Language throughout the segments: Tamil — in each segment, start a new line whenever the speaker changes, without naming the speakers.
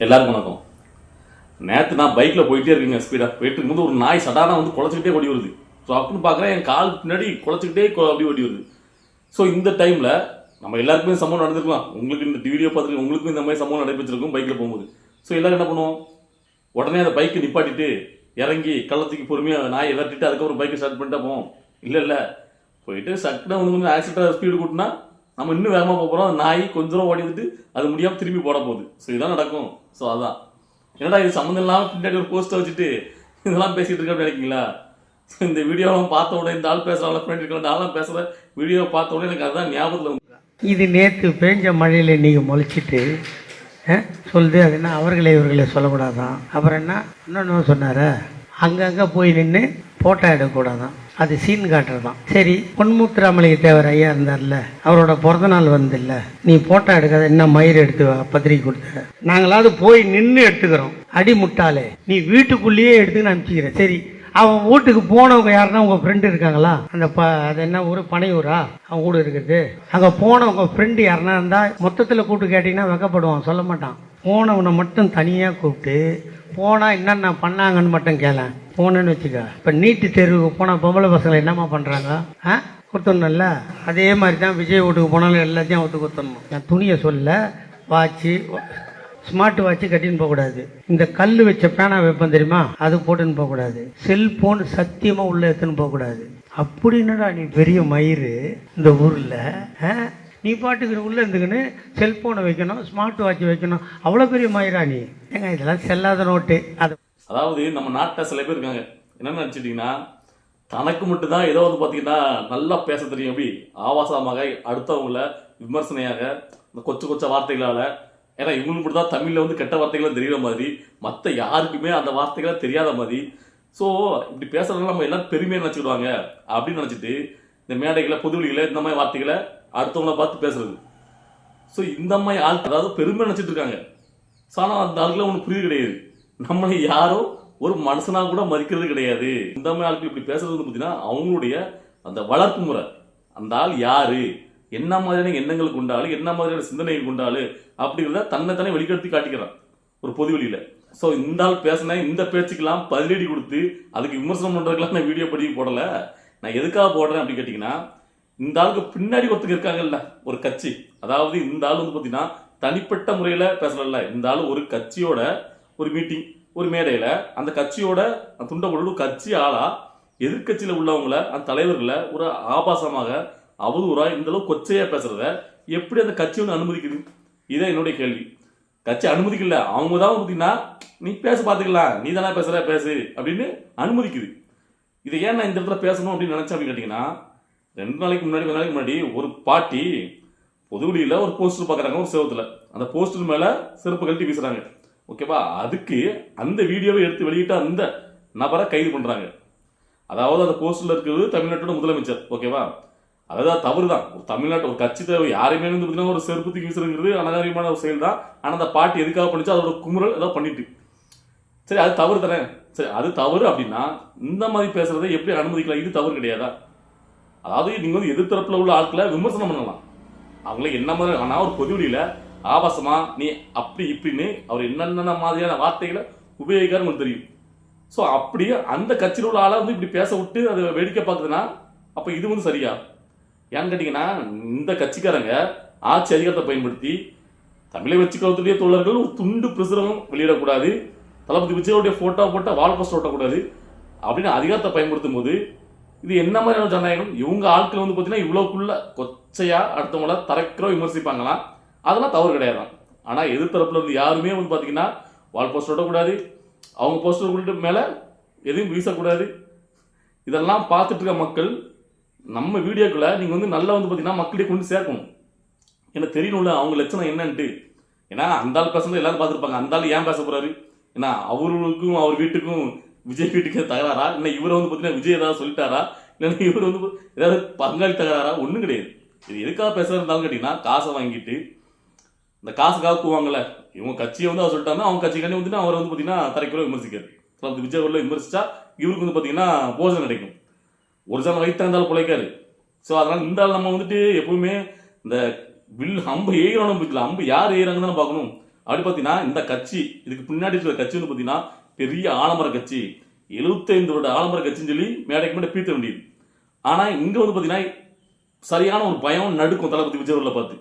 எல்லாருக்கும் வணக்கம். நேற்று நான் பைக்கில் போயிட்டே இருக்கேங்க ஸ்பீடாக போயிட்டு இருக்கும்போது ஒரு நாய் சடானாக வந்து குலைச்சிக்கிட்டே ஓடி வருது. ஸோ அப்படின்னு பார்க்குறேன் என் காலுக்கு பின்னாடி குலைச்சிக்கிட்டே அப்படி ஓடி வருது. ஸோ இந்த டைமில் நம்ம எல்லாருக்குமே சம்பவம் நடந்திருக்கலாம். உங்களுக்கு இந்த வீடியோ பார்த்துருக்கு உங்களுக்கும் இந்த மாதிரி சம்பவம் நடைபெற்றிருக்கும் பைக்கில் போகும்போது. ஸோ எல்லோரும் என்ன பண்ணுவோம்? உடனே அந்த பைக்கை நிப்பாட்டிட்டு இறங்கி கள்ளத்துக்கு பொறுமையாக நாயை விரட்டிட்டு அதுக்கப்புறம் பைக்கை ஸ்டார்ட் பண்ணிட்டா போவோம். இல்லை இல்லை. போயிட்டு சட்டுனா வந்து கொஞ்சம் ஆக்சிடென்ட் ஸ்பீடு கூட்டினா நம்ம இன்னும் வேகமாக போக போகிறோம் நாய் கொஞ்ச தூரம் ஓடிட்டு அது முடியாமல் திரும்பி போட போகுது. ஸோ இதுதான் நடக்கும். ஸோ அதான். என்னடா இது சம்மந்தம் இல்லாமல் பின்னாடி ஒரு போஸ்ட்டை வச்சுட்டு இதெல்லாம் பேசிகிட்டு இருக்க நினைக்கிங்களா ஸோ இந்த வீடியோலாம் பார்த்த உடனே இந்த ஆள் பேசுகிறாங்க ஃப்ரெண்ட் இருக்க நான்லாம் பேசுகிற வீடியோ பார்த்த உடனே எனக்கு அதுதான் ஞாபகத்தில்
இது நேற்று பேஞ்ச மழையில் நீங்கள் முளைச்சிட்டு சொல்லுது அது என்ன? அவர்களே இவர்களே சொல்லக்கூடாதான். அப்புறம் என்ன? இன்னொன்று சொன்னார் அங்கங்கே போய் நின்று ஃபோட்டோ எடுக்கக்கூடாதான். அது சீன் காட்டுறதான். சரி பொன்முத்துராமலிங்க தேவர் ஐயா இருந்தார்ல அவரோட பிறந்த நாள் வந்தில்ல நீ ஃபோட்டோ எடுக்காத என்ன மயிர் எடுத்து பத்திரிக்கை கொடுத்த. நாங்களாவது போய் நின்று எடுத்துக்கிறோம். அடி முட்டாளே நீ வீட்டுக்குள்ளேயே எடுத்துன்னு அனுப்பிச்சிக்கிறேன் சரி அவன் வீட்டுக்கு போனவங்க யாருன்னா உங்கள் ஃப்ரெண்டு இருக்காங்களா? அந்த ப அது என்ன ஊர்? பனையூரா? அவன் கூட இருக்குது. அங்கே போனவங்க ஃப்ரெண்டு யாருன்னா இருந்தால் மொத்தத்தில் கூப்பிட்டு கேட்டிங்கன்னா வெக்கப்படுவான் சொல்ல மாட்டான். போனவனை மட்டும் தனியாக கூப்பிட்டு போனால் என்னென்ன பண்ணாங்கன்னு மட்டும் கேளேன். போனேன்னு வச்சுக்க. இப்போ நீட்டு தேர்வுக்கு போனால் பொம்பளை பசங்களை என்னம்மா பண்ணுறாங்க ஆ? கொடுத்துடணும்ல? அதே மாதிரி தான் விஜய் வீட்டுக்கு போனாலும் எல்லாத்தையும் ஒத்து கொடுத்துடணும். நான் துணியை சொல்ல வாட்சி ஸ்மார்ட் வாட்ச் கட்டின்னு போகக்கூடாது. இந்த கல் வச்ச பேனா வைப்போம் தெரியுமா? அது போட்டுன்னு போகக்கூடாது. செல்போன் சத்தியமாக உள்ள எடுத்துன்னு போகக்கூடாது. அப்படின்னுடா நீ பெரிய மயிறு? இந்த ஊரில் நீ பாட்டுக்கு உள்ளே இருந்துக்கின்னு செல்போனை வைக்கணும் ஸ்மார்ட் வாட்ச் வைக்கணும். அவ்வளோ பெரிய மயிரா நீ. ஏங்க இதெல்லாம் செல்லாத நோட்டு. அது
அதாவது நம்ம நாட்டில் சில பேர் இருக்காங்க. என்ன நினச்சிட்டிங்கன்னா தனக்கு மட்டும்தான் ஏதோ வந்து பார்த்தீங்கன்னா நல்லா பேச தெரியும். அப்படி ஆபாசமாக அடுத்தவங்கள விமர்சனையாக இந்த கொச்ச கொச்ச வார்த்தைகளால். ஏன்னா இவங்களுக்கு மட்டும் தான் தமிழில் வந்து கெட்ட வார்த்தைகள் தெரிகிற மாதிரி மற்ற யாருக்குமே அந்த வார்த்தைகளை தெரியாத மாதிரி. ஸோ இப்படி பேசுறதுனால நம்ம எல்லாம் பெருமையாக நினச்சிக்கிடுவாங்க. அப்படின்னு நினச்சிட்டு இந்த மேடைகளை பொதுவெளிகளை இந்த மாதிரி வார்த்தைகளை அடுத்தவங்கள பார்த்து பேசுறது. ஸோ இந்த மாதிரி ஆள் அதாவது பெருமை நினச்சிட்டு இருக்காங்க. ஸோ ஆனால் அந்த ஆளுக்குலாம் ஒன்றும் புரியுது கிடையாது. நம்மளை யாரோ ஒரு மனுஷனா கூட மதிக்கிறது கிடையாது. இந்த மாதிரி ஆட்கள் இப்படி பேசுறது வந்து பார்த்தீங்கன்னா அவங்களுடைய அந்த வளர்ப்பு முறை. அந்த ஆள் யாரு? என்ன மாதிரியான எண்ணங்கள் கொண்டாலு என்ன மாதிரியான சிந்தனைகள் கொண்டாலு அப்படிங்கிறத தன்னை தானே வெளிக்கெடுத்து காட்டிக்கிறான். ஒரு பொது வழியில் ஸோ இந்த ஆள் பேசின இந்த பேச்சுக்கெல்லாம் பதிலடி கொடுத்து அதுக்கு விமர்சனம் பண்ணுறதுக்கெல்லாம் நான் வீடியோ படிக்க போடல. நான் எதுக்காக போடுறேன் அப்படின்னு கேட்டிங்கன்னா இந்த ஆளுக்கு பின்னாடி ஒருத்தங்க இருக்காங்கல்ல ஒரு கட்சி. அதாவது இந்த ஆள் வந்து பார்த்தீங்கன்னா தனிப்பட்ட முறையில் பேசலல்ல இந்த ஆள் ஒரு கட்சியோட ஒரு மீட்டிங் ஒரு மேடையில் அந்த கட்சியோட துண்டை போட்டு கட்சி ஆளா எதிர்க்கட்சியில் உள்ளவங்கள அந்த தலைவர்களை ஒரு ஆபாசமாக அவதூறா இந்த கொச்சையாக கொச்சையா பேசுறத எப்படி அந்த கட்சி ஒன்று அனுமதிக்குது? இதான் என்னுடைய கேள்வி. கட்சி அனுமதிக்கல. அவங்க தான் பார்த்தீங்கன்னா நீ பேச பார்த்துக்கலாம் நீ தானே பேசுற பேசு. அப்படின்னு அனுமதிக்குது. இதை ஏன் நான் இந்த இடத்துல பேசணும் அப்படின்னு நினச்சேன் அப்படின்னு கேட்டிங்கன்னா ரெண்டு நாளைக்கு முன்னாடி கொஞ்ச நாளைக்கு முன்னாடி ஒரு பாட்டி பொதுவெளியில் ஒரு போஸ்டர் பார்க்குறாங்க ஒரு செவத்தில். அந்த போஸ்டர் மேலே செருப்பு கழட்டி வீசுகிறாங்க ஓகேவா? அதுக்கு அந்த வீடியோவை எடுத்து வெளியிட்ட அந்த நபரை கைது பண்ணுறாங்க அதாவது அந்த போஸ்டில் இருக்கிறது தமிழ்நாட்டோட முதலமைச்சர் ஓகேவா? அதாவது தவறு தான் ஒரு தமிழ்நாட்டு ஒரு கட்சி தேவை யாருமே வந்து பார்த்தீங்கன்னா ஒரு செருப்பு தூக்கி வீசுறதுங்கிறது அனகாரியமான ஒரு செயல் தான் ஆனால் அந்த பாட்டி எதுக்காக பண்ணிச்சு அதோட குமுறல் ஏதோ பண்ணிட்டு. சரி அது தவறு தானே? சரி அது தவறு அப்படின்னா இந்த மாதிரி பேசுறதை எப்படி அனுமதிக்கலாம்? இது தவறு கிடையாதா? அதாவது நீங்கள் வந்து எதிர்த்தரப்பில் உள்ள ஆட்களை விமர்சனம் பண்ணலாம். அவங்கள என்ன மாதிரி ஆனால் ஒரு பொதுவெளியில் ஆபாசமா நீ அப்படி இப்படின்னு அவர் என்னென்ன மாதிரியான வார்த்தைகளை உபயோகிக்காருன்னு உங்களுக்கு தெரியும். ஸோ அப்படியே அந்த கட்சியில் உள்ள ஆளை வந்து இப்படி பேச விட்டு அதை வேடிக்கை பார்க்குதுன்னா அப்போ இது வந்து சரியா? ஏன்னு கேட்டிங்கன்னா இந்த கட்சிக்காரங்க ஆட்சி அதிகாரத்தை பயன்படுத்தி தமிழை வச்சுக்கிறதுடைய தோழர்கள் ஒரு துண்டு பிரசுரம் வெளியிடக்கூடாது தளபதி விஜயோடைய ஃபோட்டோ போட்டால் வால் போஸ்டர் ஓட்டக்கூடாது அப்படின்னு அதிகாரத்தை பயன்படுத்தும் போது இது என்ன மாதிரியான ஜனநாயகம்? இவங்க ஆட்கள் வந்து பார்த்தீங்கன்னா இவ்வளோக்குள்ள கொச்சையா அடுத்தவங்கள தரக்கிறோ விமர்சிப்பாங்களாம். அதெல்லாம் தவறு கிடையாது. ஆனால் எதிர்த்தரப்பில் இருந்து யாருமே வந்து பார்த்தீங்கன்னா வால் போஸ்டர் விடக்கூடாது அவங்க போஸ்டர் மேலே எதையும் வீசக்கூடாது. இதெல்லாம் பார்த்துட்டு இருக்க மக்கள் நம்ம வீடியோக்குள்ளே நீங்கள் வந்து நல்லா வந்து பார்த்தீங்கன்னா மக்களே கொண்டு சேர்க்கணும். எனக்கு தெரியணும்ல அவங்க லட்சணம் என்னன்ட்டு. ஏன்னா அந்த ஆள் பேசுறது எல்லாரும் பார்த்துருப்பாங்க. அந்த ஆள் ஏன் பேச போகிறாரு ஏன்னா அவருக்கும் அவர் வீட்டுக்கும் விஜய் வீட்டுக்கு தகராறா? இல்லை இவரை வந்து பார்த்தீங்கன்னா விஜய் ஏதாவது சொல்லிட்டாரா? இல்லைன்னா இவர் வந்து ஏதாவது பங்காளி தகராறா? ஒன்றும் கிடையாது. இது எதுக்காக பேசுறது இருந்தாலும் கேட்டிங்கன்னா காசை வாங்கிட்டு இந்த காசுக்காக கூவாங்கல்ல இவங்க கட்சியை வந்து அவர் சொல்லிட்டாங்க அவங்க கட்சிக்காண்டி வந்து அவர் வந்து பார்த்தீங்கன்னா தரைக்குள்ள விமர்சிக்காரு தளபதி விஜய் விமர்சிச்சா இவருக்கு வந்து பார்த்தீங்கன்னா போஜனம் கிடைக்கும். ஒரு சில வயிற்று இருந்தாலும் பிழைக்காரு ஸோ அதனால் இந்த ஆள் நம்ம வந்துட்டு எப்பவுமே இந்த வில் அம்பு ஏகிறோம் பிடிக்கல அம்பு யார் எய்கிறாங்கன்னு தானே பார்க்கணும். அப்படி பார்த்தீங்கன்னா இந்த கட்சி இதுக்கு பின்னாடி இருக்கிற கட்சி வந்து பார்த்தீங்கன்னா பெரிய ஆலமர கட்சி. எழுபத்தைந்து வருட ஆலமர கட்சின்னு சொல்லி மேடைக்கு மேடை பீத்த வேண்டியது. ஆனால் இங்கே வந்து பார்த்தீங்கன்னா சரியான ஒரு பயம் நடுக்கும் தளபதி விஜய் அவர்களை பார்த்து.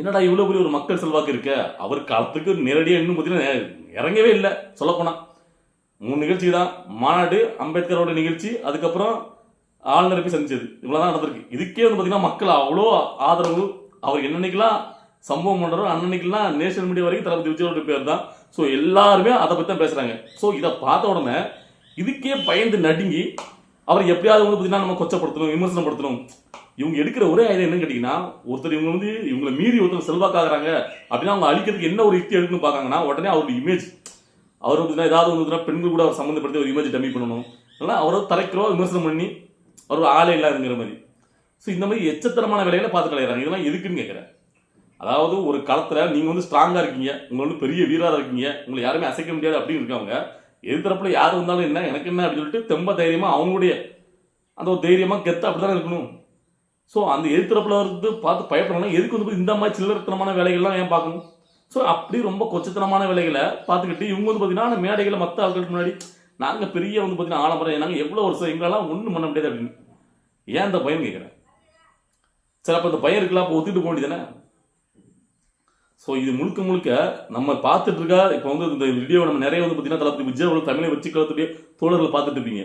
என்னடா இவ்வளோ பெரிய ஒரு மக்கள் செல்வாக்கு இருக்க? அவர் காலத்துக்கு நேரடியாக இன்னும் பார்த்தீங்கன்னா இறங்கவே இல்லை. சொல்லப்போனால் மூணு நிகழ்ச்சி தான். மாநாடு அம்பேத்கரோட நிகழ்ச்சி அதுக்கப்புறம் ஆளுநரை போய் சந்திச்சது இவ்வளோதான் நடந்திருக்கு. இதுக்கே வந்து பார்த்தீங்கன்னா மக்கள் அவ்வளோ ஆதரவு. அவர் என்னன்னைக்கெல்லாம் சம்பவம் பண்ணுறோ அன்னன்னைக்கெல்லாம் நேஷனல் மீடியா வரைக்கும் தளபதி விஜயோட பேர் தான். ஸோ எல்லாருமே அதை பற்றி தான் பேசுகிறாங்க ஸோ இதை பார்த்த உடனே இதுக்கே பயந்து நடுங்கி அவர் எப்படியாவது வந்து பார்த்தீங்கன்னா நம்ம கொச்சப்படுத்தணும் விமர்சனப்படுத்தணும். இவங்க எடுக்கிற ஒரே ஐடியா என்னன்னு கேட்டிங்கன்னா ஒருத்தர் இவங்க வந்து இவங்களை மீறி ஒருத்தர் செல்வாக்காகிறாங்க அப்படின்னா அவங்க அழிக்கிறதுக்கு என்ன ஒரு யுக்தி எடுக்கணும்னு பார்க்காங்கன்னா உடனே அவருடைய இமேஜ் அவர் வந்து ஏதாவது வந்து பெண்கள் கூட அவர் சம்மந்தப்படுத்தி ஒரு இமேஜ் டம்மி பண்ணணும். இல்லைன்னா அவரை தரைக்கிறோம் விமர்சனம் பண்ணி அவர் ஆளே இல்லாதுங்கிற மாதிரி. ஸோ இந்த மாதிரி எச்சத்தரமான வேலைகளை பார்த்து கலையிறாங்க. இதெல்லாம் எதுக்குன்னு கேட்குறேன் அதாவது ஒரு காலத்தில் நீங்கள் வந்து ஸ்ட்ராங்காக இருக்கீங்க உங்களை வந்து பெரிய வீரராக இருக்கீங்க உங்களை யாருமே அசைக்க முடியாது அப்படின்னு இருக்கவங்க எதிர்த்தரப்பில் யார் வந்தாலும் என்ன எனக்கு என்ன அப்படின்னு சொல்லிட்டு தெம்ப தைரியமாக அவங்களுடைய அந்த ஒரு தைரியமாக கெத்த அப்படி தானே இருக்கணும். ஸோ அந்த எதிர்த்தரப்பில் இருந்து பார்த்து பயப்படணும் எதுக்கு வந்து இந்த மாதிரி சில்லறத்தனமான வேலைகள்லாம் ஏன் பார்க்கணும்? ஸோ அப்படி ரொம்ப கொச்சத்தனமான வேலைகளை பார்த்துக்கிட்டு இவங்க வந்து பார்த்தீங்கன்னா மேடைகளை மற்ற ஆட்களுக்கு முன்னாடி நாங்கள் பெரிய வந்து பார்த்தீங்கன்னா ஆலமரம் நாங்கள் எவ்வளோ வருஷம் எங்களால் ஒன்றும் பண்ண முடியாது அப்படின்னு. ஏன் இந்த பயம் கேட்குறேன்? சரி அப்போ இந்த பயம் இருக்கலாம் அப்போ ஒத்துட்டு போக வேண்டியதானே ஸோ இது முழுக்க முழுக்க நம்ம பார்த்துட்டு இருக்கா இப்போ வந்து இந்த வீடியோ நம்ம நிறைய வந்து பார்த்தீங்கன்னா தளபதி விஜய் அவர்கள் தமிழை வச்சு கலத்துடைய தோழர்கள் பார்த்துட்டு இருப்பீங்க.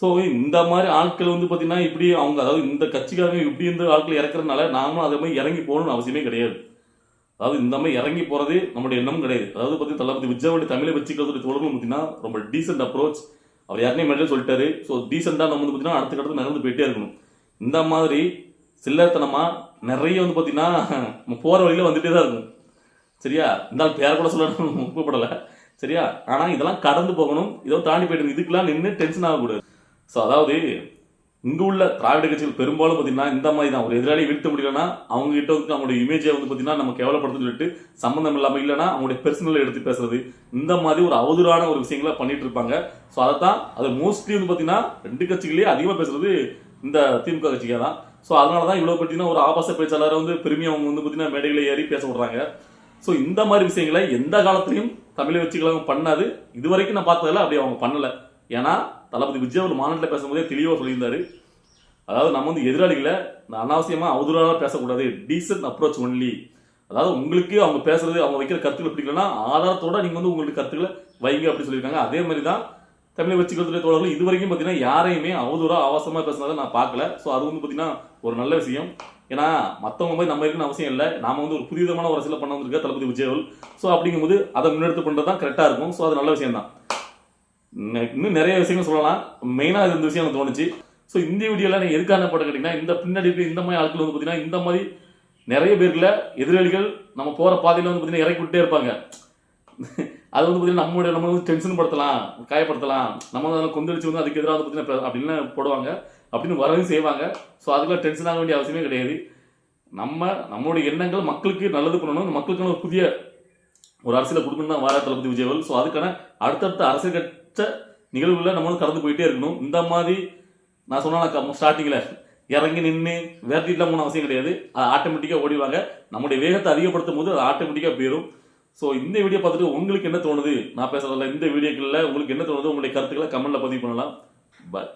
ஸோ இந்த மாதிரி ஆட்கள் வந்து பார்த்தீங்கன்னா இப்படி அவங்க அதாவது இந்த கட்சிக்காரங்க இப்படி இந்த ஆட்கள் இறக்குறதுனால நாமளும் அதே மாதிரி இறங்கி போகணும்னு அவசியமே கிடையாது. அதாவது இந்த மாதிரி இறங்கி போகிறது நம்மளுடைய எண்ணம் கிடையாது. அதாவது பார்த்தீங்கன்னா தளபதி விஜயவாடி தமிழை வச்சுக்கிறதுடைய தோழர்கள் பார்த்தீங்கன்னா ரொம்ப டீசென்ட் அப்ரோச் அவர் யாருனே மேலே சொல்லிட்டாரு. ஸோ டீசெண்டாக நம்ம வந்து பார்த்தீங்கன்னா அடுத்த கட்டத்தில் நடந்து போயிட்டே இருக்கணும். இந்த மாதிரி சில்லத்தனமாக நிறைய வந்து பார்த்தீங்கன்னா நம்ம போகிற வழியில் வந்துகிட்டே தான் இருக்கும் சரியா? இந்த ஆள் பேர கூட சொல்லணும் ஒப்புப்படலை சரியா? ஆனால் இதெல்லாம் கடந்து போகணும். இதோ தாண்டி போயிட்டு இதுக்கெல்லாம் நின்று டென்ஷன் ஆகக்கூடாது. ஸோ அதாவது இங்கே உள்ள திராவிட கட்சிகள் பெரும்பாலும் பார்த்தீங்கன்னா இந்த மாதிரி தான். ஒரு எதிராளி வீழ்த்த முடியலன்னா அவங்க கிட்ட வந்து அவங்களுடைய இமேஜை வந்து பார்த்தீங்கன்னா நம்ம கேவலப்படுத்துன்னு சொல்லிட்டு சம்மந்தம் இல்லாமல் இல்லைன்னா அவங்களுடைய பெர்சனலை எடுத்து பேசுறது. இந்த மாதிரி ஒரு அவதூறான ஒரு விஷயங்களை பண்ணிட்டு இருப்பாங்க. ஸோ அதை தான் அது மோஸ்ட்லி வந்து பார்த்தீங்கன்னா ரெண்டு கட்சிகளே அதிகமாக பேசுறது இந்த திமுக கட்சிக்காக தான். ஸோ அதனால தான் இவ்வளோ பார்த்தீங்கன்னா ஒரு ஆபாச பேச்சாளரை வந்து பெருமையாக அவங்க வந்து பார்த்தீங்கன்னா மேடைகளை ஏறி பேச விடுறாங்க. ஸோ இந்த மாதிரி விஷயங்களை எந்த காலத்திலையும் தமிழை கட்சிகளும் பண்ணாது. இதுவரைக்கும் நான் பார்த்ததில்ல அப்படி அவங்க பண்ணலை. ஏன்னா தளபதி விஜய் அவர் மாநாட்டில் பேசும்போதே தெளிவாக சொல்லியிருந்தாரு. அதாவது நம்ம வந்து எதிராளிகளை அனாவசியமாக அவதூறாக பேசக்கூடாது. டீசன்ட் அப்ரோச் ஒன்லி அதாவது உங்களுக்கு அவங்க பேசுறது அவங்க வைக்கிற கருத்துக்கள் பிடிக்கலன்னா ஆதாரத்தோட நீங்கள் வந்து உங்களுக்கு கருத்துக்களை வைங்க அப்படின்னு சொல்லியிருக்காங்க. அதே மாதிரி தான் தமிழை வச்சுக்கிறதுடைய தோழர்கள் இது வரைக்கும் பார்த்தீங்கன்னா யாரையுமே அவதூறாக அவசரமாக பேசுனதை நான் பார்க்கல. ஸோ அது வந்து பார்த்தீங்கன்னா ஒரு நல்ல விஷயம். ஏன்னா மற்றவங்க மாதிரி நம்ம இருக்குன்னு அவசியம் இல்லை. நாம வந்து ஒரு புதிய விதமான ஒரு சில பண்ண வந்திருக்கா தளபதி விஜயவல் ஸோ அப்படிங்கும்போது அதை முன்னெடுத்து பண்ணுறது தான் கரெக்டாக இருக்கும். ஸோ அது நல்ல விஷயம் தான் இன்னும் நிறைய விஷயங்கள் சொல்லலாம். மெயினாக இந்த விஷயம் எனக்கு தோணுச்சு. ஸோ இந்த வீடியோவில் நான் எதுக்கான படம் கேட்டிங்கன்னா இந்த பின்னாடி இந்த மாதிரி ஆட்கள் வந்து பார்த்தீங்கன்னா இந்த மாதிரி நிறைய பேர்களை எதிராளிகள் நம்ம போகிற பாதையில் வந்து பார்த்தீங்கன்னா இறக்கி விட்டே இருப்பாங்க. அது வந்து பார்த்தீங்கன்னா நம்மளுடைய நம்ம வந்து டென்ஷன் படுத்தலாம் காயப்படுத்தலாம். நம்ம வந்து அதில் கொந்தளிச்சு வந்து அதுக்கு எதிராக வந்து பார்த்தீங்கன்னா அப்படின்னு போடுவாங்க. அப்படின்னு வரவும் செய்வாங்க. ஸோ அதுக்குள்ள டென்ஷன் ஆக வேண்டிய அவசியமே கிடையாது. நம்ம நம்மளுடைய எண்ணங்கள் மக்களுக்கு நல்லது பண்ணணும். மக்களுக்கான ஒரு புதிய ஒரு அரசியலை கொடுக்கணும் தான் வார தளபதி விஜயவல் ஸோ அதுக்கான அடுத்தடுத்த அரசியல் மற்ற நிகழ்வுகளில் நம்மளும் கடந்து போயிட்டே இருக்கணும். இந்த மாதிரி நான் சொன்னால் ஸ்டார்டிங்கில் இறங்கி நின்று விரட்டிட்டுலாம் போன அவசியம் கிடையாது. அது ஆட்டோமேட்டிக்காக ஓடிவாங்க நம்முடைய வேகத்தை அதிகப்படுத்தும் போது அது ஆட்டோமேட்டிக்காக போயிடும் ஸோ இந்த வீடியோ பார்த்துட்டு உங்களுக்கு என்ன தோணுது? நான் பேசுகிறதில்ல இந்த வீடியோக்களில் உங்களுக்கு என்ன தோணுது? உங்களுடைய கருத்துக்களை கமெண்ட்ல பதிவு பண்ணலாம். பாய்